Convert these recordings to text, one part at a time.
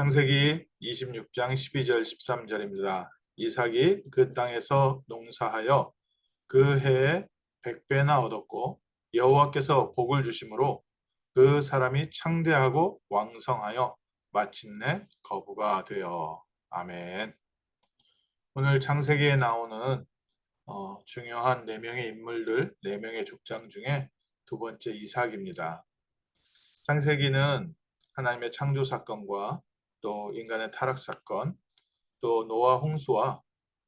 창세기 26장 12절 13절입니다. 이삭이 그 땅에서 농사하여 그 해에 백배나 얻었고 여호와께서 복을 주심으로 그 사람이 창대하고 왕성하여 마침내 거부가 되어 아멘. 오늘 창세기에 나오는 어, 중요한 네 명의 인물들, 네 명의 족장 중에 두 번째 이삭입니다. 창세기는 하나님의 창조 사건과 또 인간의 타락 사건, 또 노아 홍수와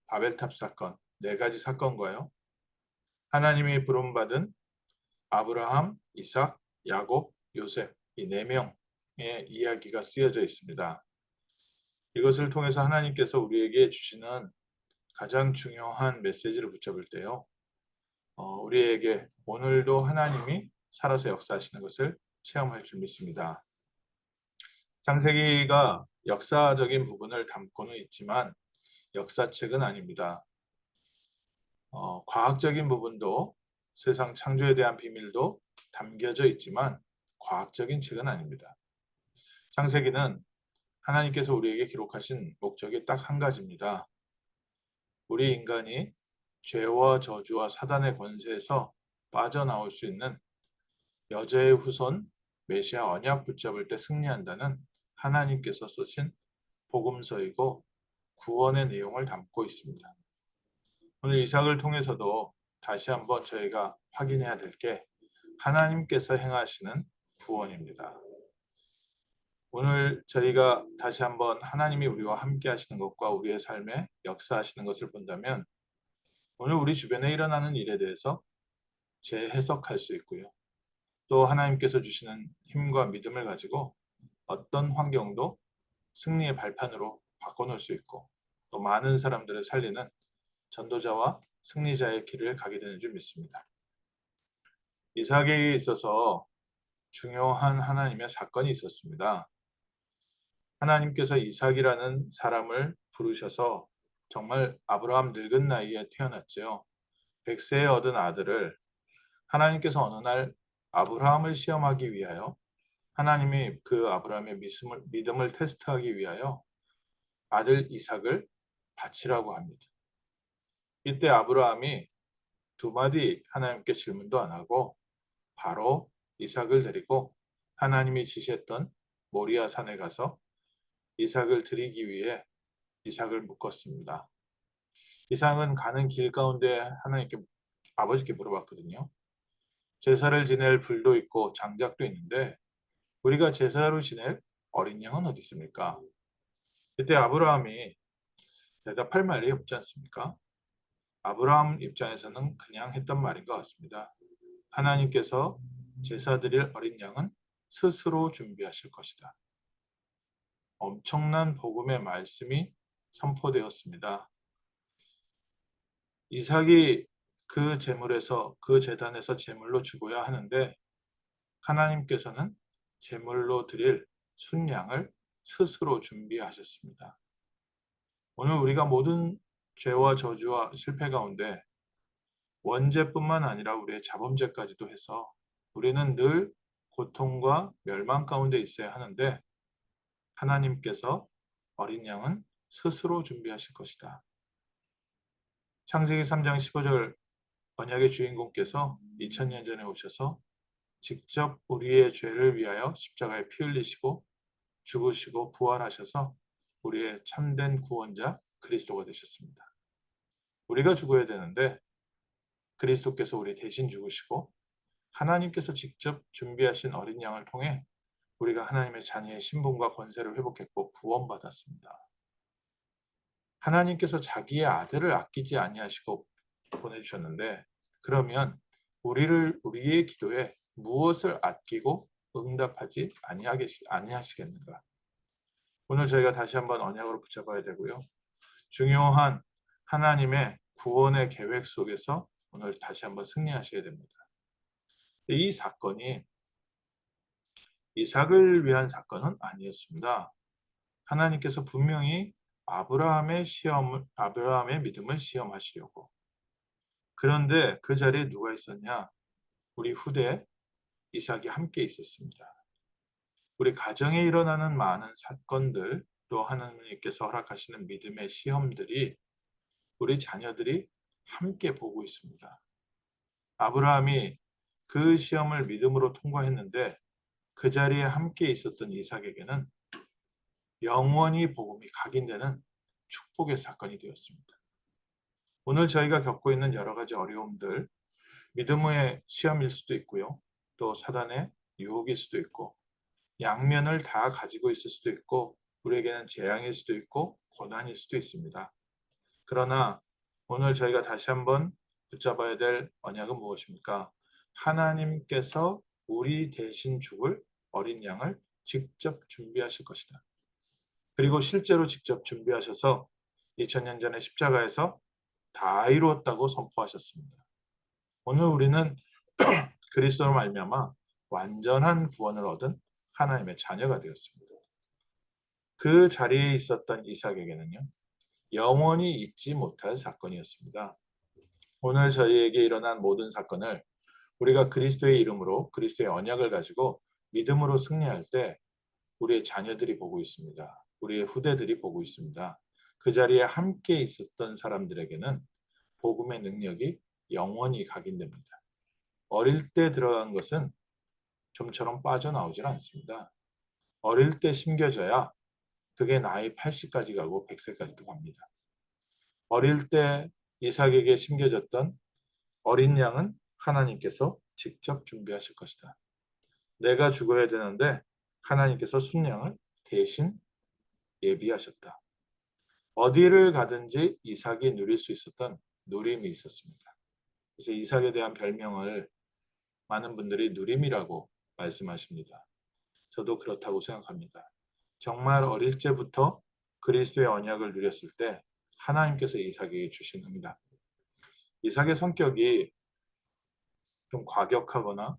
바벨탑 사건 네 가지 사건과요. 하나님이 부름받은 아브라함, 이삭, 야곱, 요셉 이 네 명의 이야기가 쓰여져 있습니다. 이것을 통해서 하나님께서 우리에게 주시는 가장 중요한 메시지를 붙잡을 때요. 어, 우리에게 오늘도 하나님이 살아서 역사하시는 것을 체험할 줄 믿습니다. 창세기가 역사적인 부분을 담고는 있지만 역사책은 아닙니다. 어, 과학적인 부분도 세상 창조에 대한 비밀도 담겨져 있지만 과학적인 책은 아닙니다. 창세기는 하나님께서 우리에게 기록하신 목적이 딱 한 가지입니다. 우리 인간이 죄와 저주와 사단의 권세에서 빠져나올 수 있는 여자의 후손 메시아 언약 붙잡을 때 승리한다는 하나님께서 쓰신 복음서이고 구원의 내용을 담고 있습니다. 오늘 이삭을 통해서도 다시 한번 저희가 확인해야 될 게 하나님께서 행하시는 구원입니다. 오늘 저희가 다시 한번 하나님이 우리와 함께 하시는 것과 우리의 삶에 역사하시는 것을 본다면 오늘 우리 주변에 일어나는 일에 대해서 재해석할 수 있고요. 또 하나님께서 주시는 힘과 믿음을 가지고 어떤 환경도 승리의 발판으로 바꿔놓을 수 있고 또 많은 사람들을 살리는 전도자와 승리자의 길을 가게 되는 줄 믿습니다. 이삭에게 있어서 중요한 하나님의 사건이 있었습니다. 하나님께서 이삭이라는 사람을 부르셔서 정말 아브라함 늙은 나이에 태어났죠. 100세에 얻은 아들을 하나님께서 어느 날 아브라함을 시험하기 위하여 하나님이 그 아브라함의 믿음을, 믿음을 테스트하기 위하여 아들 이삭을 바치라고 합니다. 이때 아브라함이 두 마디 하나님께 질문도 안 하고 바로 이삭을 데리고 하나님이 지시했던 모리아 산에 가서 이삭을 드리기 위해 이삭을 묶었습니다. 이삭은 가는 길 가운데 하나님께 아버지께 물어봤거든요. 제사를 지낼 불도 있고 장작도 있는데 우리가 제사로 지낼 어린 양은 어디 있습니까? 그때 아브라함이 대답할 말이 없지 않습니까? 아브라함 입장에서는 그냥 했던 말인 것 같습니다. 하나님께서 제사 드릴 어린 양은 스스로 준비하실 것이다. 엄청난 복음의 말씀이 선포되었습니다. 이삭이 그 제물에서 그 재단에서 제물로 죽어야 하는데 하나님께서는 제물로 드릴 순양을 스스로 준비하셨습니다. 오늘 우리가 모든 죄와 저주와 실패 가운데 원죄뿐만 아니라 우리의 자범죄까지도 해서 우리는 늘 고통과 멸망 가운데 있어야 하는데 하나님께서 어린 양은 스스로 준비하실 것이다. 창세기 3장 15절 언약의 주인공께서 2000년 전에 오셔서 직접 우리의 죄를 위하여 십자가에 피 흘리시고 죽으시고 부활하셔서 우리의 참된 구원자 그리스도가 되셨습니다. 우리가 죽어야 되는데 그리스도께서 우리 대신 죽으시고 하나님께서 직접 준비하신 어린 양을 통해 우리가 하나님의 자녀의 신분과 권세를 회복했고 구원받았습니다. 하나님께서 자기의 아들을 아끼지 아니하시고 보내주셨는데 그러면 우리를 우리의 기도에 무엇을 아끼고 응답하지 아니하시겠는가? 오늘 저희가 다시 한번 언약으로 붙잡아야 되고요. 중요한 하나님의 구원의 계획 속에서 오늘 다시 한번 승리하셔야 됩니다. 이 사건이 이삭을 위한 사건은 아니었습니다. 하나님께서 분명히 아브라함의 시험을 아브라함의 믿음을 시험하시려고. 그런데 그 자리에 누가 있었냐? 우리 후대 이삭이 함께 있었습니다. 우리 가정에 일어나는 많은 사건들 또 하나님께서 허락하시는 믿음의 시험들이 우리 자녀들이 함께 보고 있습니다. 아브라함이 그 시험을 믿음으로 통과했는데 그 자리에 함께 있었던 이삭에게는 영원히 복음이 각인되는 축복의 사건이 되었습니다. 오늘 저희가 겪고 있는 여러 가지 어려움들, 믿음의 시험일 수도 있고요. 또 사단의 유혹일 수도 있고 양면을 다 가지고 있을 수도 있고 우리에게는 재앙일 수도 있고 고난일 수도 있습니다. 그러나 오늘 저희가 다시 한번 붙잡아야 될 언약은 무엇입니까? 하나님께서 우리 대신 죽을 어린 양을 직접 준비하실 것이다. 그리고 실제로 직접 준비하셔서 2000년 전에 십자가에서 다 이루었다고 선포하셨습니다. 오늘 우리는 그리스도로 말미암아 완전한 구원을 얻은 하나님의 자녀가 되었습니다. 그 자리에 있었던 이삭에게는요. 영원히 잊지 못할 사건이었습니다. 오늘 저희에게 일어난 모든 사건을 우리가 그리스도의 이름으로 그리스도의 언약을 가지고 믿음으로 승리할 때 우리의 자녀들이 보고 있습니다. 우리의 후대들이 보고 있습니다. 그 자리에 함께 있었던 사람들에게는 복음의 능력이 영원히 각인됩니다. 어릴 때 들어간 것은 좀처럼 빠져나오질 않습니다. 어릴 때 심겨져야 그게 나이 80까지 가고 100세까지도 갑니다. 어릴 때 이삭에게 심겨졌던 어린 양은 하나님께서 직접 준비하실 것이다. 내가 죽어야 되는데 하나님께서 순양을 대신 예비하셨다. 어디를 가든지 이삭이 누릴 수 있었던 누림이 있었습니다. 그래서 이삭에 대한 별명을 많은 분들이 누림이라고 말씀하십니다. 저도 그렇다고 생각합니다. 정말 어릴 때부터 그리스도의 언약을 누렸을 때 하나님께서 이삭에게 주신 응답. 이삭의 성격이 좀 과격하거나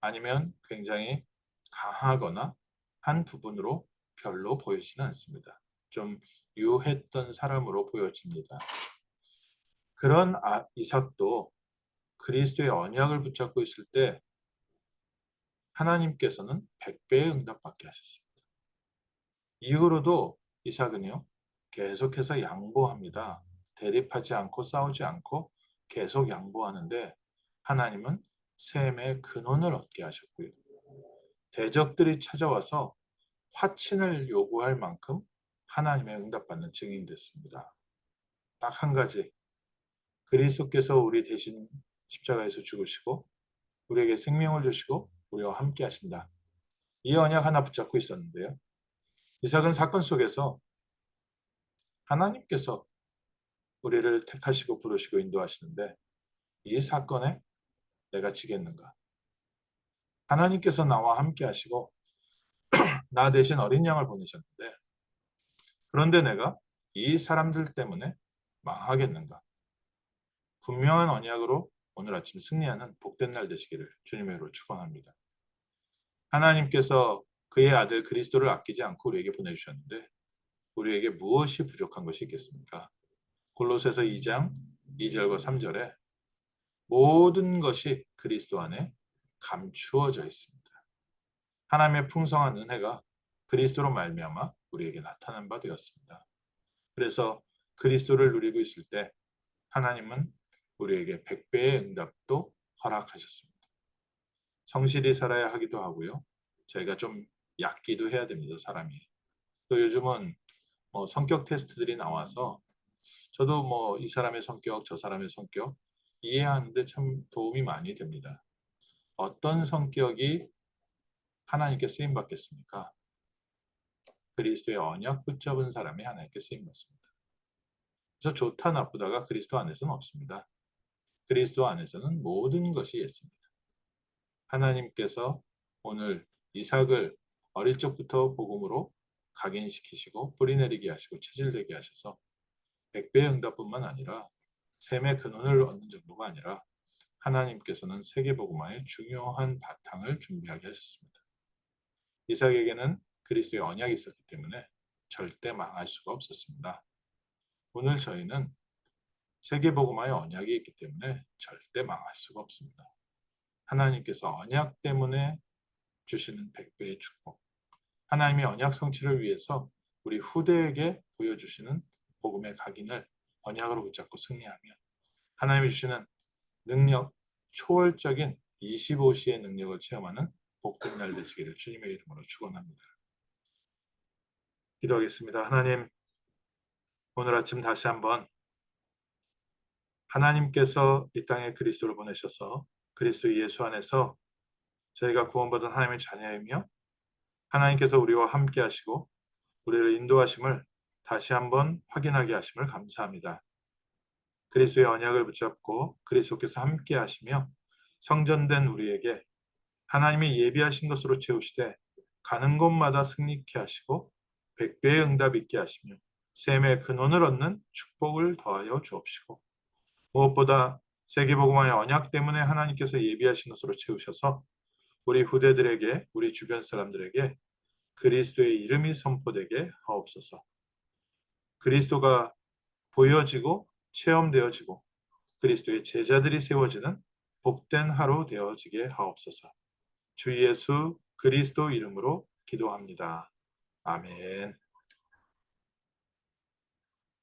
아니면 굉장히 강하거나 한 부분으로 별로 보이지는 않습니다. 좀 유했던 사람으로 보여집니다. 그런 아, 이삭도 그리스도의 언약을 붙잡고 있을 때 하나님께서는 100배의 응답받게 하셨습니다. 이후로도 이삭은요. 계속해서 양보합니다. 대립하지 않고 싸우지 않고 계속 양보하는데 하나님은 셈의 근원을 얻게 하셨고요. 대적들이 찾아와서 화친을 요구할 만큼 하나님의 응답받는 증인 됐습니다. 딱 한 가지. 그리스도께서 우리 대신 십자가에서 죽으시고 우리에게 생명을 주시고 우리와 함께 하신다. 이 언약 하나 붙잡고 있었는데요. 이삭은 사건 속에서 하나님께서 우리를 택하시고 부르시고 인도하시는데 이 사건에 내가 지겠는가? 하나님께서 나와 함께 하시고 나 대신 어린 양을 보내셨는데 그런데 내가 이 사람들 때문에 망하겠는가? 분명한 언약으로 오늘 아침 승리하는 복된 날 되시기를 주님의 이름으로 축원합니다. 하나님께서 그의 아들 그리스도를 아끼지 않고 우리에게 보내주셨는데 우리에게 무엇이 부족한 것이 있겠습니까? 골로새서 2장 2절과 3절에 모든 것이 그리스도 안에 감추어져 있습니다. 하나님의 풍성한 은혜가 그리스도로 말미암아 우리에게 나타난 바 되었습니다. 그래서 그리스도를 누리고 있을 때 하나님은 우리에게 백배의 응답도 허락하셨습니다. 성실히 살아야 하기도 하고요. 저희가 좀 얕기도 해야 됩니다. 사람이. 또 요즘은 뭐 성격 테스트들이 나와서 저도 뭐 이 사람의 성격, 저 사람의 성격 이해하는데 참 도움이 많이 됩니다. 어떤 성격이 하나님께 쓰임 받겠습니까? 그리스도의 언약 붙잡은 사람이 하나님께 쓰임 받습니다. 그래서 좋다 나쁘다가 그리스도 안에서는 없습니다. 그리스도 안에서는 모든 것이 있습니다. 하나님께서 오늘 이삭을 어릴 적부터 복음으로 각인시키시고 뿌리 내리게 하시고 체질되게 하셔서 백배의 응답뿐만 아니라 샘의 근원을 얻는 정도가 아니라 하나님께서는 세계복음화의 중요한 바탕을 준비하게 하셨습니다. 이삭에게는 그리스도의 언약이 있었기 때문에 절대 망할 수가 없었습니다. 오늘 저희는 세계복음화의 언약이 있기 때문에 절대 망할 수가 없습니다. 하나님께서 언약 때문에 주시는 백배의 축복, 하나님의 언약 성취를 위해서 우리 후대에게 보여주시는 복음의 각인을 언약으로 붙잡고 승리하며 하나님이 주시는 능력, 초월적인 25시의 능력을 체험하는 복된 날 되시기를 주님의 이름으로 축원합니다. 기도하겠습니다. 하나님, 오늘 아침 다시 한번 하나님께서 이 땅에 그리스도를 보내셔서 그리스도 예수 안에서 저희가 구원받은 하나님의 자녀이며 하나님께서 우리와 함께 하시고 우리를 인도하심을 다시 한번 확인하게 하심을 감사합니다. 그리스도의 언약을 붙잡고 그리스도께서 함께 하시며 성전된 우리에게 하나님이 예비하신 것으로 채우시되 가는 곳마다 승리케 하시고 백배의 응답 있게 하시며 샘의 근원을 얻는 축복을 더하여 주옵시고 무엇보다 세계복음화의 언약 때문에 하나님께서 예비하신 것으로 채우셔서 우리 후대들에게 우리 주변 사람들에게 그리스도의 이름이 선포되게 하옵소서. 그리스도가 보여지고 체험되어지고 그리스도의 제자들이 세워지는 복된 하루 되어지게 하옵소서. 주 예수 그리스도 이름으로 기도합니다. 아멘.